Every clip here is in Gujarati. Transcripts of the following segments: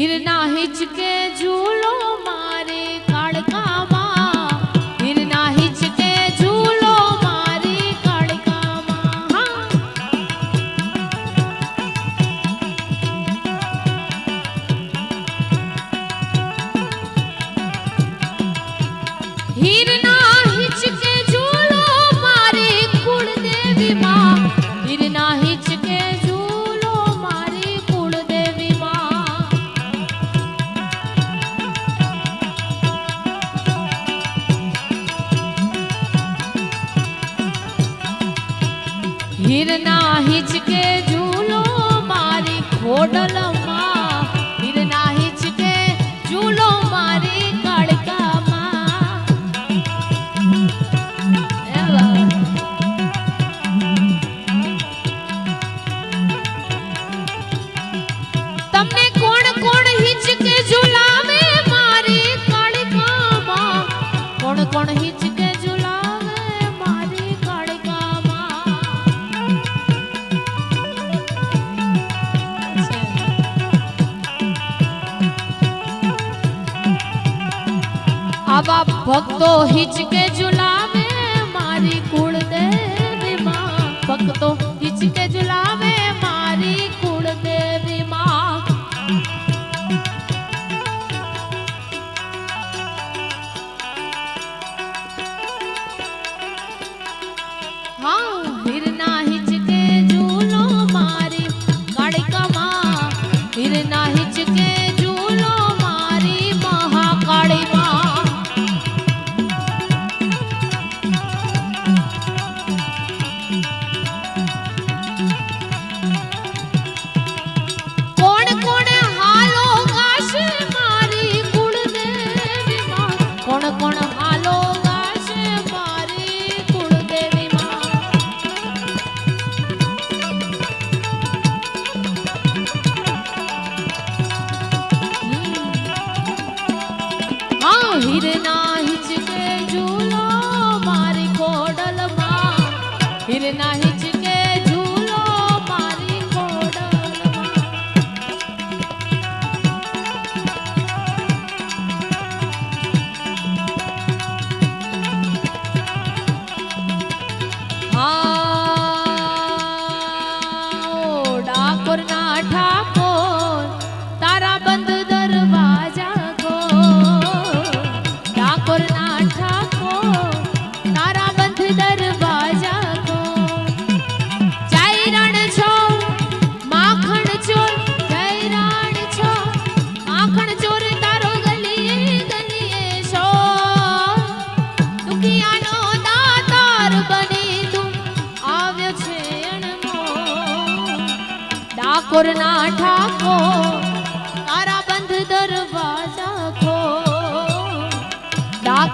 ગિરના હિચકે ઝૂલો તીરના હિચકે ઝૂલો મારી ખોડલમ বাবা ভক্ত হিচকে জুলা।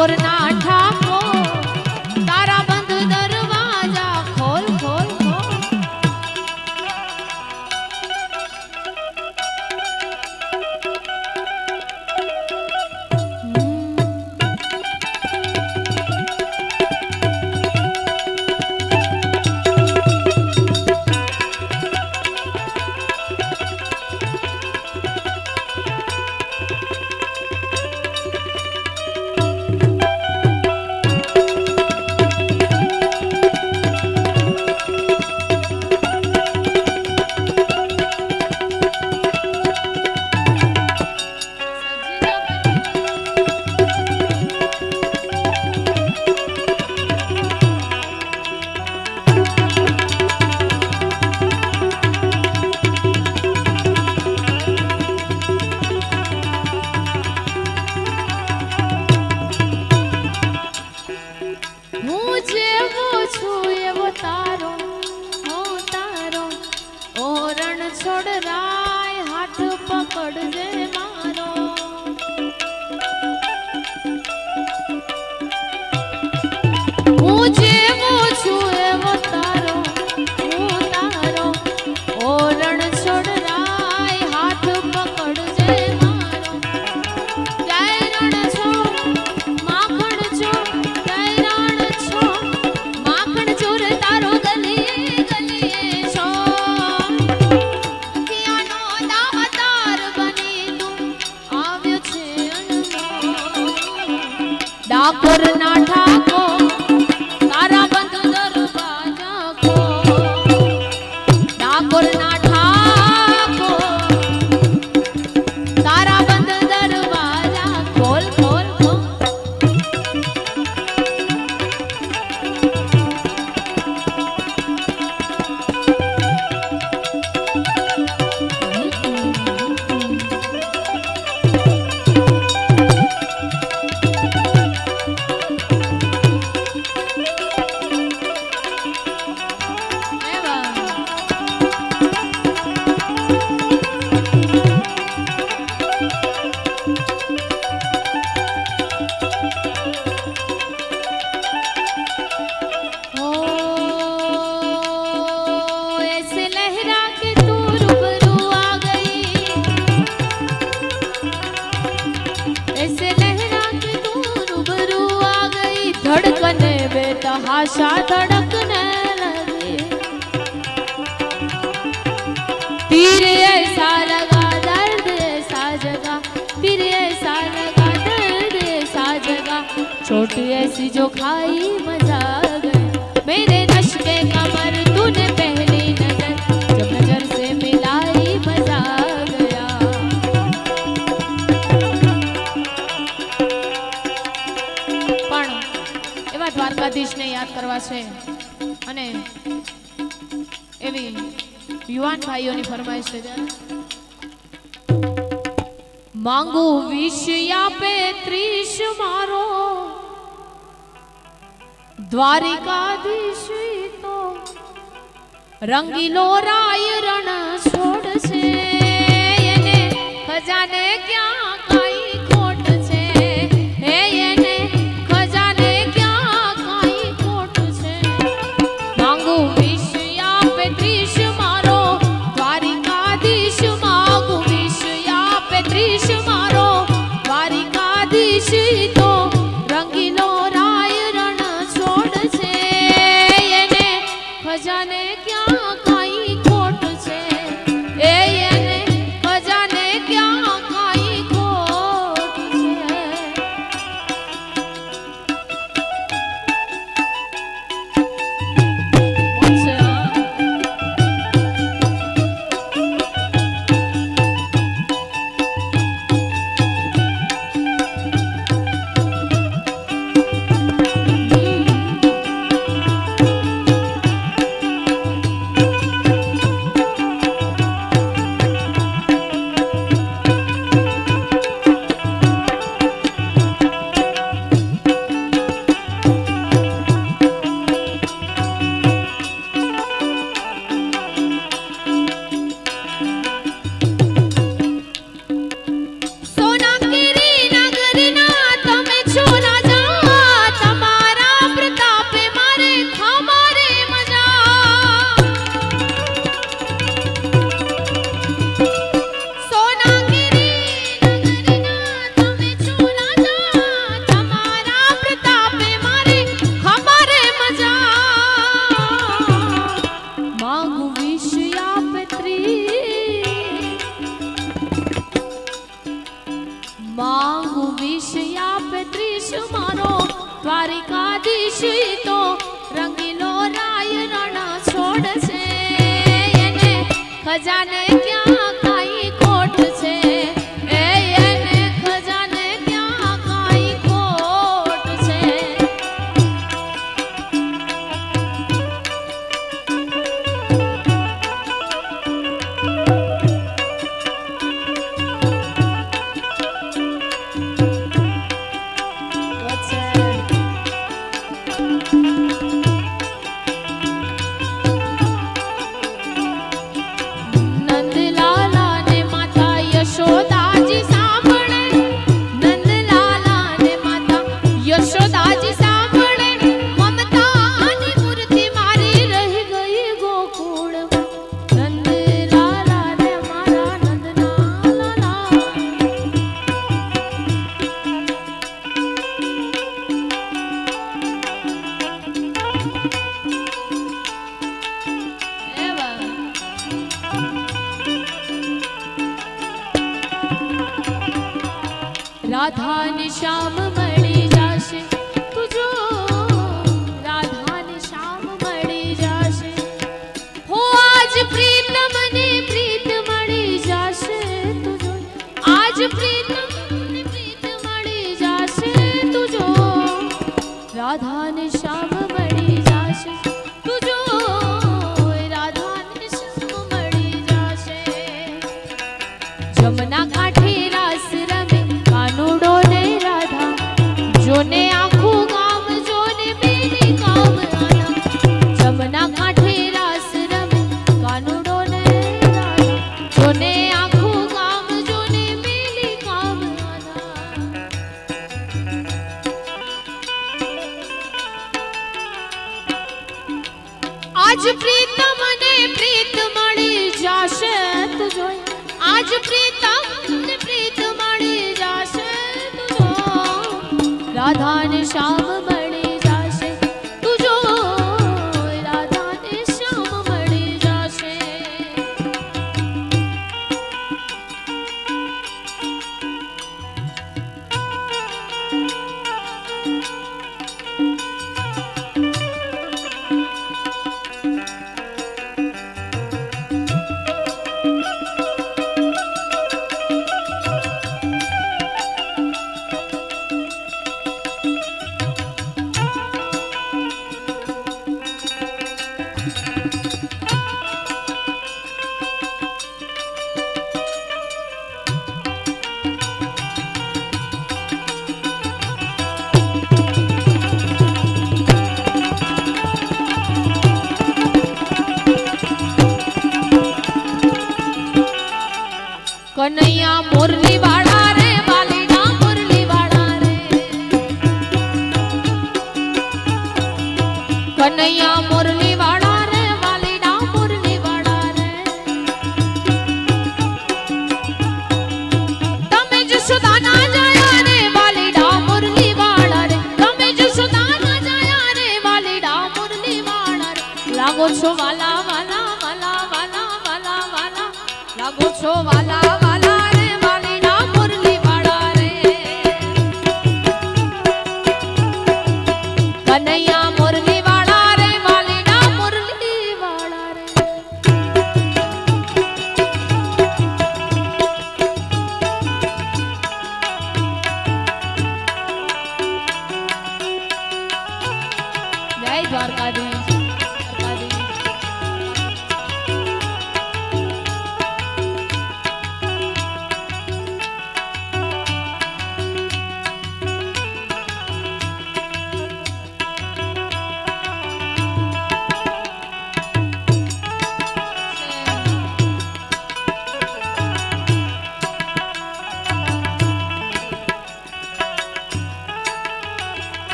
করনা ঠা આશા ધડકને લગે તીરે એસા લગા દર્દ એસા જગા તીરે એસા લગા छोटी ऐसी जो खाई मजा मेरे કરવા છે. અને એવી યુવાન ભાઈઓની ફરમાઈશ છે. માંગુ વિષ આપે મારો. દ્વારિકાધીશ તો રંગીલો રાય રણ છોડશે. એને ખજાને ક્યાં ખજાને ક્યાં કનૈયા મોરલી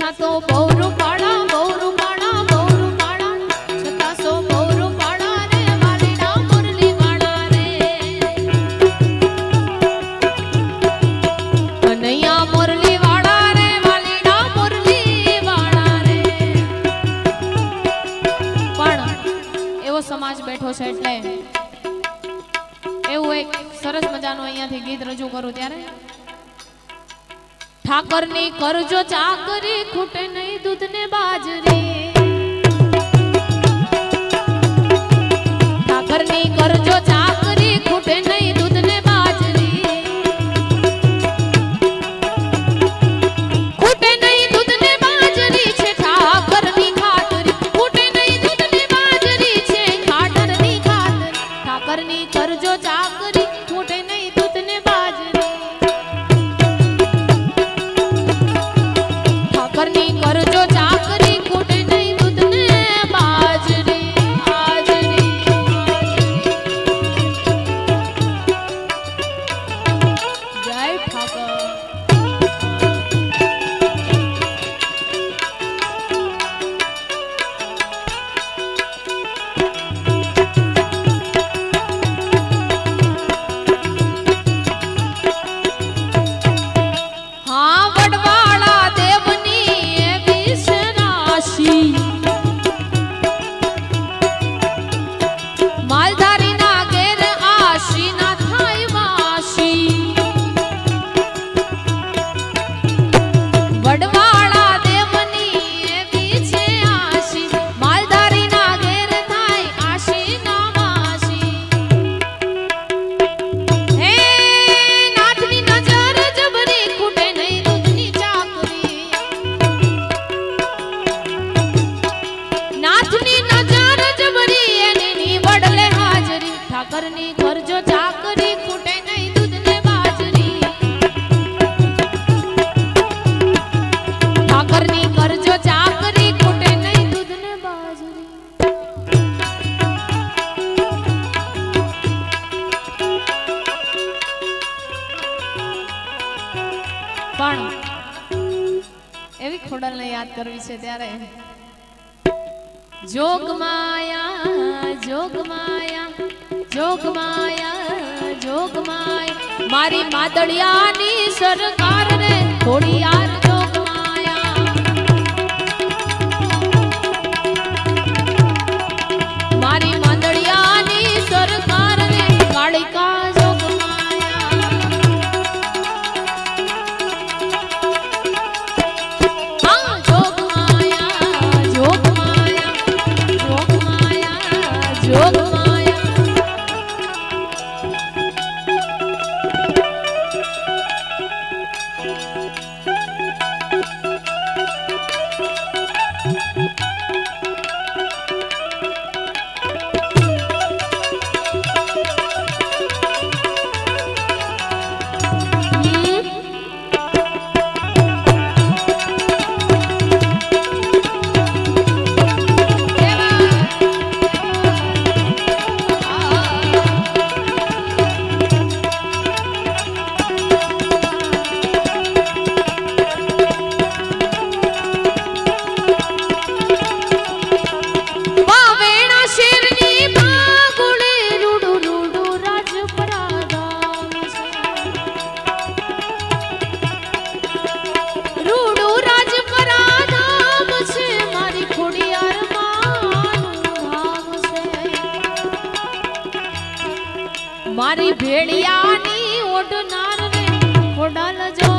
chato por um કરજો ચાકરી ખૂટે નહીં. ખોડલને યાદ કરવી છે ત્યારે. જોગ માયા જોગ માયા જોગ માયા જોગ માયા. મારી માદળિયાની સરકાર ને થોડી યાદ મારી ભેળિયાની ઓઢનાર રે ઓઢાલ જો